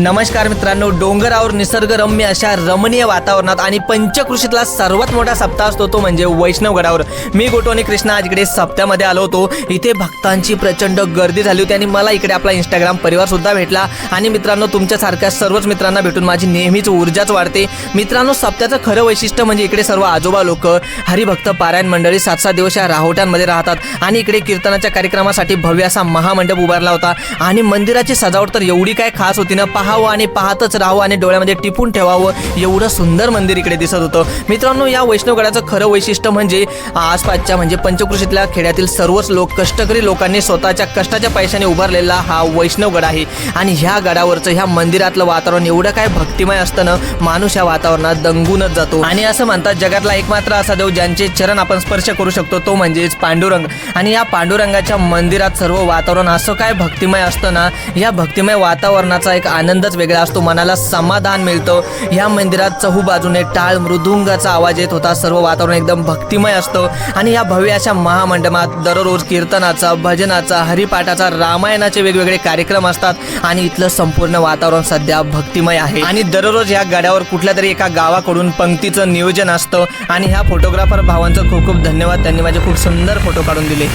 नमस्कार मित्रांनो डोंगरावर निसर्गरम्य अशा रमणीय वातावरणात आणि पंचकृषीतला सर्वात मोठा सप्ताह असतो तो म्हणजे वैष्णवगडावर. मी गोटो आणि कृष्णा आज इकडे सप्त्यामध्ये आलो होतो. इथे भक्तांची प्रचंड गर्दी झाली होती आणि मला इकडे आपला इंस्टाग्राम परिवार सुद्धा भेटला. आणि मित्रांनो तुमच्यासारख्या सर्वच मित्रांना भेटून माझी नेहमीच ऊर्जाच वाढते. मित्रांनो सप्त्याचं खरं वैशिष्ट्य म्हणजे इकडे सर्व आजोबा लोक हरिभक्त पारायण मंडळी सात सात दिवस या राहोट्यांमध्ये राहतात. आणि इकडे कीर्तनाच्या कार्यक्रमासाठी भव्य असा महामंडप उभारला होता. आणि मंदिराची सजावट तर एवढी काय खास होती ना पाहावं आणि पाहतच राहावं आणि डोळ्यामध्ये टिपून ठेवावं. एवढं सुंदर मंदिर इकडे दिसत होतं. मित्रांनो या वैष्णवगडाचं खरं वैशिष्ट्य म्हणजे आसपासच्या म्हणजे पंचकृषीतल्या खेड्यातील सर्वच लोक कष्टकरी लोकांनी स्वतःच्या कष्टाच्या पैशाने उभारलेला हा वैष्णवगड आहे. आणि ह्या गडावरचं ह्या मंदिरातलं वातावरण एवढं काय भक्तिमय असतं ना माणूस या वातावरणात दंगूनच जातो. आणि असं म्हणतात जगातला एकमात्र असा देव ज्यांचे चरण आपण स्पर्श करू शकतो तो म्हणजेच पांडुरंग. आणि या पांडुरंगाच्या मंदिरात सर्व वातावरण असं काय भक्तिमय असतं ना या भक्तिमय वातावरणाचा एक आनंदच वेगळा असतो मनाला समाधान मिळतं. या मंदिरात चहूबाजूने टाळ मृदुंगाचा आवाज येत होता. सर्व वातावरण एकदम भक्तिमय असतं. आणि या भव्य अशा महामंडपात दररोज कीर्तनाचा भजनाचा हरिपाठाचा रामायणाचे वेगवेगळे कार्यक्रम असतात. आणि इथलं संपूर्ण वातावरण सध्या भक्तिमय आहे. आणि दररोज या गाड्यावर कुठल्या तरी एका गावाकडून पंक्तीचं नियोजन असतं. आणि ह्या फोटोग्राफर भावांचं खूप खूप धन्यवाद. त्यांनी माझे खूप सुंदर फोटो काढून दिले.